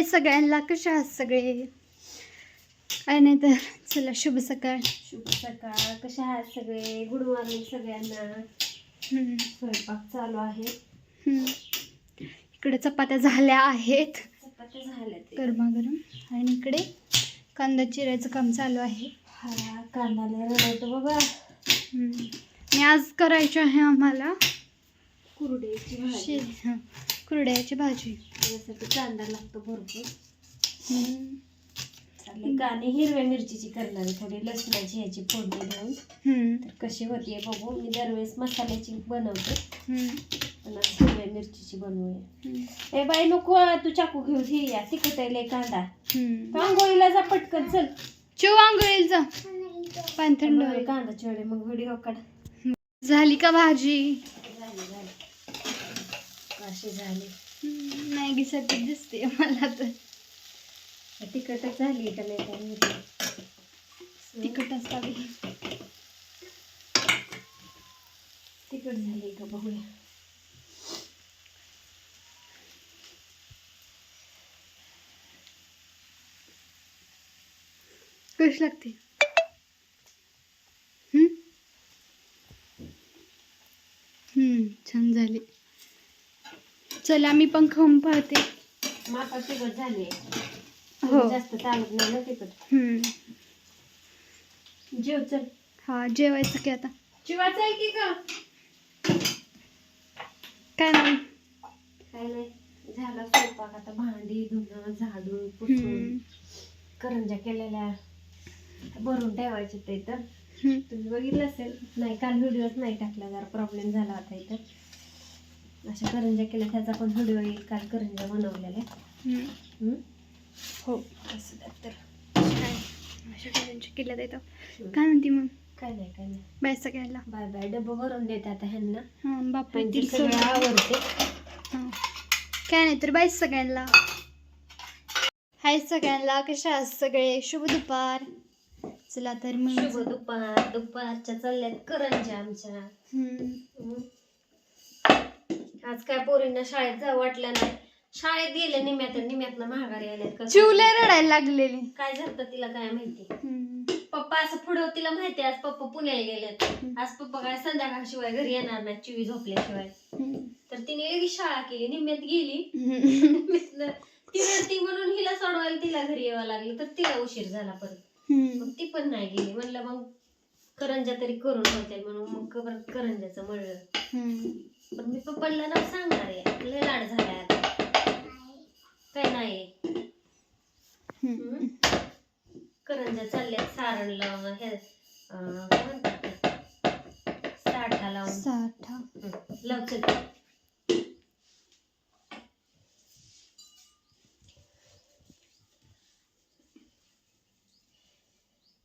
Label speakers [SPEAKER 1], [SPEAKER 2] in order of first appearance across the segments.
[SPEAKER 1] हाय सगळ्यांना कशा आहात सगळे? काय नाही तर चला शुभ सकाळ.
[SPEAKER 2] शुभ सकाळ. कशा आहात सगळे? गुड मॉर्निंग सगळ्यांना.
[SPEAKER 1] हम्म,
[SPEAKER 2] स्वयंपाक चालू आहे.
[SPEAKER 1] हम्म. इकडे चपात्या झाल्या आहेत.
[SPEAKER 2] चपात्या झाल्या ते.
[SPEAKER 1] गरमागरम. आणि इकडे कांदा चिरायचं काम चालू आहे.
[SPEAKER 2] हा कांदाला रडवतो बाबा
[SPEAKER 1] हम्म. आणि आज करायची आहे आम्हाला
[SPEAKER 2] कुरड्याची भाजी.
[SPEAKER 1] शे हां कुरड्याची भाजी.
[SPEAKER 2] त्यासाठी कांदा लागतो भरपूर. चालले. हिरव्या मिरचीची करणार आहे थोडी लसणाची ह्याची फोडणी देऊन.
[SPEAKER 1] हम्म,
[SPEAKER 2] तर कशी होतीये बघू. मी दरवेळेस मसाल्याची बनवते.
[SPEAKER 1] हम्म,
[SPEAKER 2] पण आज हिरव्या मिरचीची बनवूया.
[SPEAKER 1] हम्म,
[SPEAKER 2] ए बाई नको तू चाकू घेऊन हे या तिखट आहे लय कांदा.
[SPEAKER 1] हम्म.
[SPEAKER 2] रांगोळीला जा पटकन चल.
[SPEAKER 1] चिव आंघोळीचा पाणी थंड होईल.
[SPEAKER 2] कांदा चिवडे मग व्हिडिओ काढ.
[SPEAKER 1] झाली का भाजी?
[SPEAKER 2] झाली झाली. अशी झाली.
[SPEAKER 1] मॅगीसाठी दिसते मला तर.
[SPEAKER 2] तिखटच झाली का नाही.
[SPEAKER 1] तिखट असावी
[SPEAKER 2] तिखट झाली का बघूया.
[SPEAKER 1] कशी लागते हम्म? हम्म, छान झाली चला मी पण खाऊन पाहते.
[SPEAKER 2] मापा तिखट झाली.
[SPEAKER 1] हो.
[SPEAKER 2] जास्त चालत नाही ना तिखट
[SPEAKER 1] हम्म.
[SPEAKER 2] जेव चल.
[SPEAKER 1] हा जेवायचं की आता.
[SPEAKER 2] चिवाचं आहे की का
[SPEAKER 1] काय नाही
[SPEAKER 2] काय नाही झाला स्वयंपाक. आता भांडी धुणं झाडून पुसून
[SPEAKER 1] हम्म.
[SPEAKER 2] करंजा केलेल्या भरून ठेवायचे ते तर.
[SPEAKER 1] हम्म.
[SPEAKER 2] तुम्ही बघितलं असेल? नाही काल व्हिडिओच नाही टाकला जरा प्रॉब्लेम झाला होता इथं. अशा करंजा केल्या त्याचा पण व्हिडिओ येईल काल करंजा बनवलेल्या?
[SPEAKER 1] हो.
[SPEAKER 2] असं तर.
[SPEAKER 1] अशा करायच्या केल्या तर काय म्हणते मग?
[SPEAKER 2] काय नाही काय नाही.
[SPEAKER 1] बाय सगळ्यांना.
[SPEAKER 2] Bye bye. डब्बा भरून देते आता ह्यांना.
[SPEAKER 1] हा बापू
[SPEAKER 2] सगळं. आवडते.
[SPEAKER 1] काय नाही तर बाय सगळ्यांना. हाय सगळ्यांना. कशा आहात सगळे? शुभ दुपार. चला तर मी
[SPEAKER 2] शुभ दुपार. दुपारच्या चालल्यात करंजा आमच्या. आज काय पोरींना शाळेत जावं वाटलं नाही शाळेत गेले निम्यात निम्यातनं महागारी आल्यात कसं?
[SPEAKER 1] चिवले रडायला लागलेली
[SPEAKER 2] काय झालं तिला काय माहिती. पप्पा असं पुढं तिला माहिती आज पप्पा पुण्याला गेलेत. आज पप्पा काय संध्याकाळशिवाय घरी येणार नाही चिवी झोपल्याशिवाय. तर तिने लगेच शाळा केली निम्म्यात गेली. निम्म्यातनं ती म्हणून हिला सोडवायला तिला घरी यावं लागलं तर तिला उशीर झाला परत. मग ती पण नाही गेली म्हणलं मग करंजा तरी करून होते म्हणून मग करंजाचं मळलं. पण मी पप्पांना नाव सांगणार आहे. लय लाड झालाय आता. काय नाही.
[SPEAKER 1] हम्म.
[SPEAKER 2] करंजा चालल्यात सारण लावून हे काय म्हणतात? साठा लावून.
[SPEAKER 1] साठा
[SPEAKER 2] लाव चल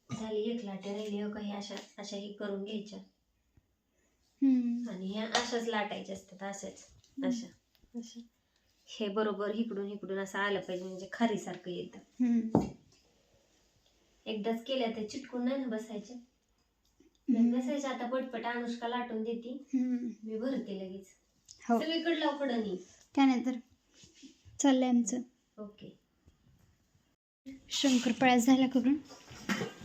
[SPEAKER 2] झाली एक लाट्या राहिली हो काही अशा अशा ही करून घ्यायच्या. आणि ह्या अशाच लाटायच्या असतात अशाच. अशा. अशा. हे बरोबर इकडून इकडून असं आलं पाहिजे म्हणजे खारीसारखं येतं. एकदाच केल्या तर चिटकून नाही ना बसायच्या
[SPEAKER 1] हम्म.
[SPEAKER 2] बसायच्या आता पटपट अनुष्का लाटून देते.
[SPEAKER 1] हम्म.
[SPEAKER 2] मी भरते लगेच.
[SPEAKER 1] हो.
[SPEAKER 2] सगळीकडे लावकडं नाही
[SPEAKER 1] काय नाही तर चाललंय आमचं.
[SPEAKER 2] ओके.
[SPEAKER 1] शंकरपाळ्या झाल्या करून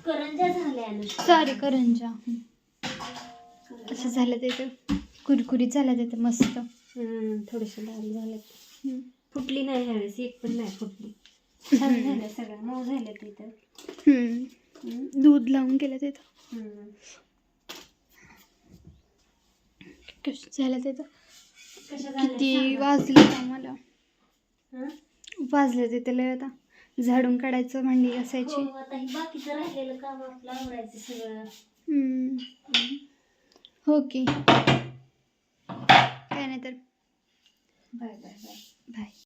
[SPEAKER 2] करंजा झाल्या अनुष्का.
[SPEAKER 1] सॉरी करंजा. असं झालं ते तर कुरकुरीत झालं ते तर मस्त.
[SPEAKER 2] थोडेसे लाल झाले. फुटली नाही ह्यावेळेस एक पण नाही फुटली. छान झालं सगळं मऊ झालं तिथं
[SPEAKER 1] हम्म. दूध लावून केलं ते तर. कसं झालं ते तर?
[SPEAKER 2] कशा
[SPEAKER 1] किती वाजले आम्हाला?
[SPEAKER 2] हं?
[SPEAKER 1] वाजले ते तर लय आता. झाडून काढायचं भांडी घासायची.
[SPEAKER 2] हो बाकीचं राहिलेलं काम आपलं आवडायचं सगळं.
[SPEAKER 1] हम्म. हो की काय नाही तर
[SPEAKER 2] बाय बाय बाय.
[SPEAKER 1] बाय.